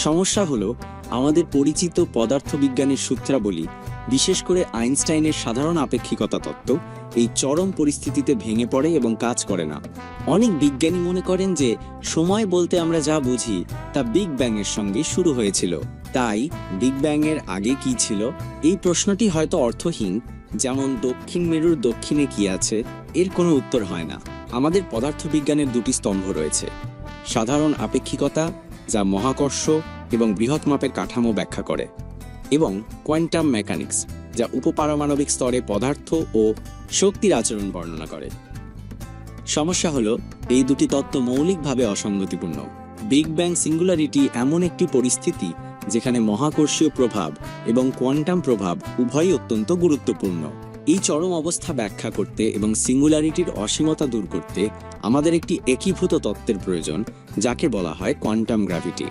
সমস্যা হলো, আমাদের পরিচিত পদার্থবিজ্ঞানের সূত্রাবলী, বিশেষ করে আইনস্টাইনের সাধারণ আপেক্ষিকতা তত্ত্ব, এই চরম পরিস্থিতিতে ভেঙে পড়ে এবং কাজ করে না। অনেক বিজ্ঞানী মনে করেন যে, সময় বলতে আমরা যা বুঝি, তা বিগ ব্যাং এর সঙ্গে শুরু হয়েছিল। তাই, বিগ ব্যাং এর আগে কি ছিল? এই প্রশ্নটি হয়তো অর্থহীন, যেমন দক্ষিণ মেরুর দক্ষিণে কি আছে, এর কোনো উত্তর হয় না। আমাদের পদার্থবিজ্ঞানের দুটি স্তম্ভ রয়েছে। সাধারণ আপেক্ষিকতা যা মহাকর্ষ এবং বৃহৎ মাপের কাঠামো ব্যাখ্যা করে, এবং কোয়ান্টাম মেকানিক্স, যা উপপারমাণবিক স্তরে পদার্থ ও শক্তির আচরণ বর্ণনা করে। সমস্যা হলো, এই দুটি তত্ত্ব মৌলিকভাবে অসঙ্গতিপূর্ণ। বিগ ব্যাং সিঙ্গুলারিটি এমন একটি পরিস্থিতি যেখানে মহাকর্ষীয় প্রভাব এবং কোয়ান্টাম প্রভাব উভয়ই অত্যন্ত গুরুত্বপূর্ণ। এই চরম অবস্থা ব্যাখ্যা করতে এবং সিঙ্গুলারিটির অসীমতা দূর করতে আমাদের একটি একীভূত তত্ত্বের প্রয়োজন, যাকে বলা হয় কোয়ান্টাম গ্র্যাভিটি।